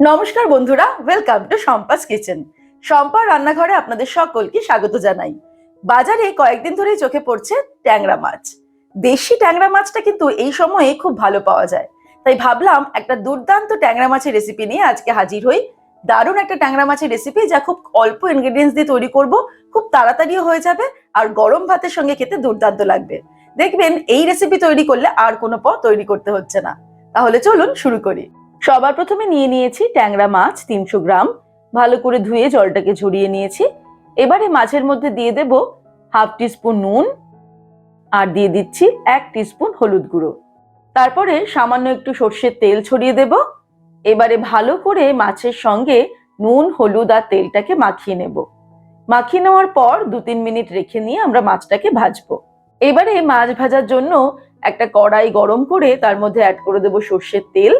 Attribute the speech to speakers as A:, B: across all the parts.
A: নমস্কার বন্ধুরা welcome to Sampa's kitchen Sampa রান্নাঘরে আপনাদের সকলকে স্বাগত জানাই। বাজারে কয়েকদিন ধরেই চোখে পড়ছে ট্যাংরা মাছ। দেশি ট্যাংরা মাছটা কিন্তু এই সময়ে খুব ভালো পাওয়া যায়। তাই ভাবলাম একটা দুর্দান্ত ট্যাংরা মাছের রেসিপি নিয়ে আজকে হাজির হই। দারুণ একটা ট্যাংরা মাছের রেসিপি যা খুব অল্প ইনগ্রেডিয়েন্টস দিয়ে তৈরি করব, খুব তাড়াতাড়িও হয়ে যাবে আর গরম ভাতের সঙ্গে খেতে দুর্দান্ত লাগবে। দেখবেন এই রেসিপি তৈরি করলে আর কোনো পদ তৈরি করতে হচ্ছে না। তাহলে চলুন শুরু করি। সবার প্রথমে নিয়ে নিয়েছি ট্যাংরা মাছ তিনশো গ্রাম। ভালো করে ধুয়ে জলটাকে ঝরিয়ে নিয়েছি। এবারে মাছের মধ্যে দিয়ে দেব হাফ টিস্পুন নুন আর দিয়ে দিচ্ছি এক টিস্পুন হলুদ গুঁড়ো। তারপরে সামান্য একটু সর্ষের তেল ছড়িয়ে দেব। এবারে ভালো করে মাছের সঙ্গে নুন, হলুদ আর তেলটাকে মাখিয়ে নেব। মাখিয়ে নেওয়ার পর দু তিন মিনিট রেখে নিয়ে আমরা মাছটাকে ভাজবো। এবারে মাছ ভাজার জন্য একটা কড়াই গরম করে তার মধ্যে অ্যাড করে দেবো সর্ষের তেল।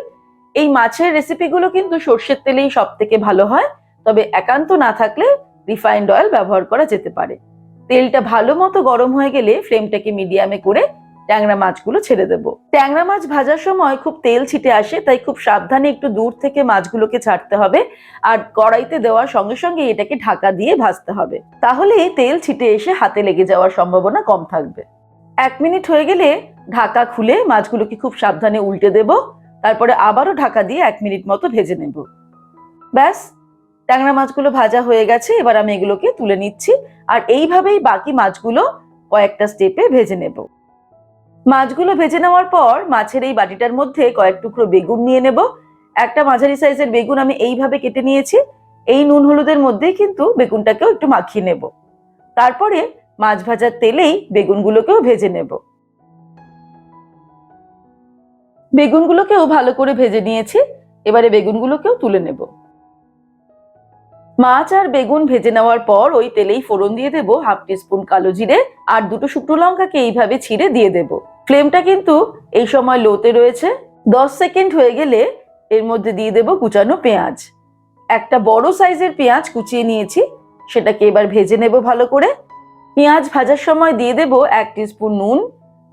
A: এই মাছের রেসিপিগুলো কিন্তু সর্ষের তেলেই সব থেকে ভালো হয়। তবে একান্ত না থাকলে রিফাইন্ড অয়েল ব্যবহার করা যেতে পারে। তেলটা ভালো মতো গরম হয়ে গেলে ফ্লেমটাকে মিডিয়ামে করে ট্যাংরা মাছগুলো ছেড়ে দেব। ট্যাংরা মাছ ভাজার সময় খুব তেল ছিটে আসে, তাই খুব সাবধানে একটু দূর থেকে মাছগুলোকে ছাড়তে হবে। আর কড়াইতে দেওয়ার সঙ্গে সঙ্গে এটাকে ঢাকা দিয়ে ভাজতে হবে। তাহলে তেল ছিটে এসে হাতে লেগে যাওয়ার সম্ভাবনা কম থাকবে। এক মিনিট হয়ে গেলে ঢাকা খুলে মাছগুলোকে খুব সাবধানে উল্টে দেব। তারপরে আবারও ঢাকা দিয়ে এক মিনিট মতো ভেজে নেব। ব্যাস, ট্যাংরা মাছগুলো ভাজা হয়ে গেছে, এবার আমি এগুলোকে তুলে নিচ্ছি, আর এইভাবেই বাকি মাছগুলো কয়েকটা স্টেপে ভেজে নেব। মাছগুলো ভেজে নেওয়ার পর মাছের এই বাটিটার মধ্যে কয়েক টুকরো বেগুন নিয়ে নেব। একটা মাঝারি সাইজের বেগুন আমি এইভাবে কেটে নিয়েছি, এই নুন হলুদের মধ্যেই কিন্তু বেগুনটাকেও একটু মাখিয়ে নেব। তারপরে মাছ ভাজার তেলেই বেগুনগুলোকেও ভেজে নেব। বেগুনগুলোকেও ভালো করে ভেজে নিয়েছি, এবারে বেগুনগুলোকেও তুলে নেব। মাছ আর বেগুন ভেজে নেওয়ার পর ওই তেলেই ফোড়ন দিয়ে দেবো হাফ টিস্পুন কালো জিরে আর দুটো শুকনো লঙ্কাকে এইভাবে ছিঁড়ে দিয়ে দেব। ফ্লেমটা কিন্তু এই সময় লোতে রয়েছে, দশ সেকেন্ড হয়ে গেলে এর মধ্যে দিয়ে দেব কুচানো পেঁয়াজ। একটা বড় সাইজের পেঁয়াজ কুচিয়ে নিয়েছি, সেটাকে এবার ভেজে নেব ভালো করে। পেঁয়াজ ভাজার সময় দিয়ে দেব এক টিস্পুন নুন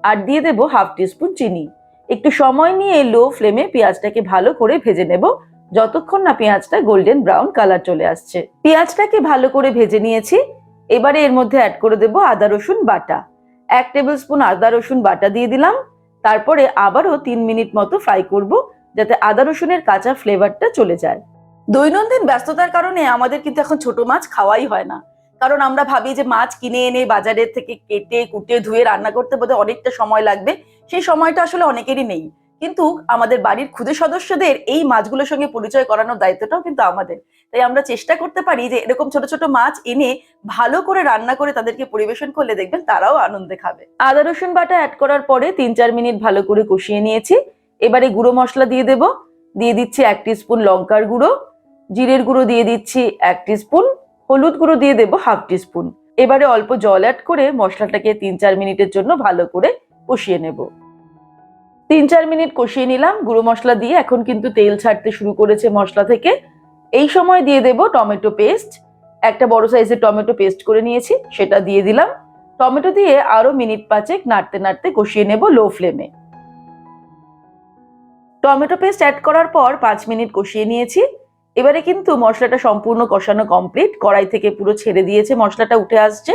A: আর দিয়ে দেব হাফ টিস্পুন চিনি। একটু সময় নিয়ে লো ফ্লেমে পেঁয়াজটাকে ভালো করে ভেজে নেব। যতক্ষণ না পেঁয়াজটা গোল্ডেন ব্রাউন কালার চলে আসছে। পেঁয়াজটাকে ভালো করে ভেজে নিয়েছি। এবারে এর মধ্যে অ্যাড করে দেব আদা, রসুন, বাটা। এক টেবিল স্পুন আদা, রসুন, বাটা দিয়ে দিলাম। তারপরে আবারও তিন মিনিট মতো ফ্রাই করব যাতে আদা, রসুনের কাঁচা ফ্লেভারটা চলে যায়। দৈনন্দিন ব্যস্ততার কারণে আমাদের কিন্তু এখন ছোট মাছ খাওয়াই হয় না। কারণ আমরা ভাবি যে মাছ কিনে এনে বাজারের থেকে কেটে, কুটে, ধুয়ে রান্না করতে বোধহয় অনেকটা সময় লাগবে। সেই সময়টা আসলে অনেকেরই নেই। কিন্তু আমাদের বাড়ির ক্ষুদে সদস্যদের এই মাছগুলোর সঙ্গে পরিচয় করানোর দায়িত্বটাও কিন্তু আমাদের। তাই আমরা চেষ্টা করতে পারি যে এরকম ছোট ছোট মাছ এনে ভালো করে রান্না করে তাদেরকে পরিবেশন করলে দেখবেন তারাও আনন্দে খাবে। আদা, রসুন বাটা অ্যাড করার পরে তিন চার মিনিট ভালো করে কষিয়ে নিয়েছি। এবারে গুঁড়ো মশলা দিয়ে দেব। দিয়ে দিচ্ছি এক স্পুন লঙ্কার গুঁড়ো। জিরের গুঁড়ো দিয়ে দিচ্ছি এক স্পুন হলুদ গুঁড়ো দিয়ে দেবো হাফ টিস্পুন। এবারে অল্প জল অ্যাড করে মশলাটাকে তিন চার মিনিটের জন্য ভালো করে কষিয়ে নেব। তিন চার মিনিট কষিয়ে নিলাম, গুঁড়ো মশলা দিয়ে এখন কিন্তু তেল ছাড়তে শুরু করেছে মশলা থেকে। এই সময় দিয়ে দেব টমেটো পেস্ট। একটা বড় সাইজের টমেটো পেস্ট করে নিয়েছি, সেটা দিয়ে দিলাম। টমেটো দিয়ে আরও মিনিট পাঁচেক নাড়তে নাড়তে কষিয়ে নেব লো ফ্লেমে টমেটো পেস্ট অ্যাড করার পর পাঁচ মিনিট কষিয়ে নিয়েছি। এবারে কিন্তু মশলাটা সম্পূর্ণ কষানো কমপ্লিট কড়াই থেকে পুরো ছেড়ে দিয়েছে, মশলাটা উঠে আসছে,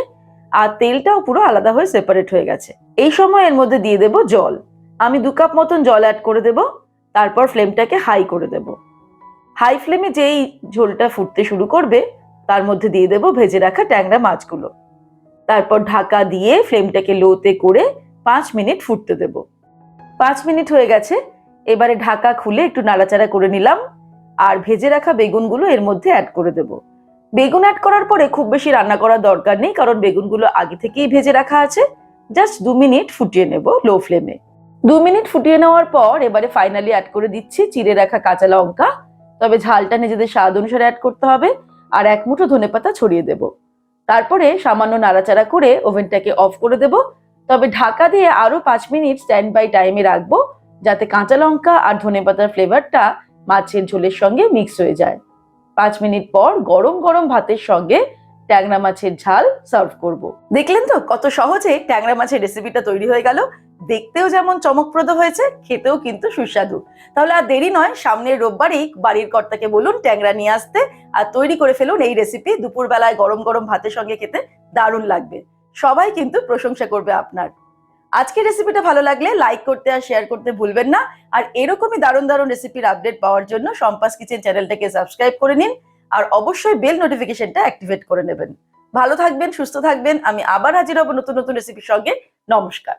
A: আর তেলটাও পুরো আলাদা হয়ে সেপারেট হয়ে গেছে। এই সময় এর মধ্যে দিয়ে দেব জল। আমি দু কাপ মতন জল অ্যাড করে দেব, তারপর ফ্লেমটাকে হাই করে দেব। হাই ফ্লেমে যেই ঝোলটা ফুটতে শুরু করবে, তার মধ্যে দিয়ে দেব ভেজে রাখা ট্যাংরা মাছগুলো। তারপর ঢাকা দিয়ে ফ্লেমটাকে লোতে করে পাঁচ মিনিট ফুটতে দেব। পাঁচ মিনিট হয়ে গেছে, এবারে ঢাকা খুলে একটু নাড়াচাড়া করে নিলাম। আর ভেজে রাখা বেগুনগুলো এর মধ্যে অ্যাড করে দেব। বেগুন অ্যাড করার পরে খুব বেশি রান্না করার দরকার নেই, কারণ বেগুনগুলো আগে থেকেই ভেজে রাখা আছে। জাস্ট দু মিনিট ফুটিয়ে নেব লো ফ্লেমে দু মিনিট ফুটিয়ে নেওয়ার পর এবারে ফাইনালি অ্যাড করে দিচ্ছি চিড়ে রাখা কাঁচা লঙ্কা। তবে ঝালটা নিজেদের স্বাদ অনুসারে অ্যাড করতে হবে আর এক মুঠো ধনেপাতা ছড়িয়ে দেব। তারপরে সামান্য নাড়াচাড়া করে ওভেনটাকে অফ করে দেব। তবে ঢাকা দিয়ে আরও পাঁচ মিনিট স্ট্যান্ড বাই টাইমে রাখব, যাতে কাঁচা লঙ্কা আর ধনেপাতার ফ্লেভারটা মাছের ঝোলের সঙ্গে মিক্স হয়ে যায়। পাঁচ মিনিট পর গরম গরম ভাতের সঙ্গে ট্যাংরা মাছের ঝাল সার্ভ করব। দেখলেন তো কত সহজে ট্যাংরা মাছের রেসিপিটা তৈরি হয়ে গেল? দেখতেও যেমন চমকপ্রদ হয়েছে, খেতেও কিন্তু সুস্বাদু। তাহলে আর দেরি নয়, সামনের রোববারই বাড়ির কর্তাকে বলুন ট্যাংরা নিয়ে আসতে আর তৈরি করে ফেলুন এই রেসিপি দুপুরবেলায় গরম গরম ভাতের সঙ্গে খেতে দারুণ লাগবে। সবাই কিন্তু প্রশংসা করবে আপনার। আজকের রেসিপিটা ভালো লাগলে লাইক করতে আর শেয়ার করতে ভুলবেন না। আর এরকমই দারুণ দারুণ রেসিপির আপডেট পাওয়ার জন্য সম্পাস কিচেন চ্যানেলটাকে সাবস্ক্রাইব করে নিন আর অবশ্যই বেল নোটিফিকেশনটা অ্যাক্টিভেট করে নেবেন। ভালো থাকবেন, সুস্থ থাকবেন। আমি আবার হাজির হব নতুন নতুন রেসিপির সঙ্গে। নমস্কার।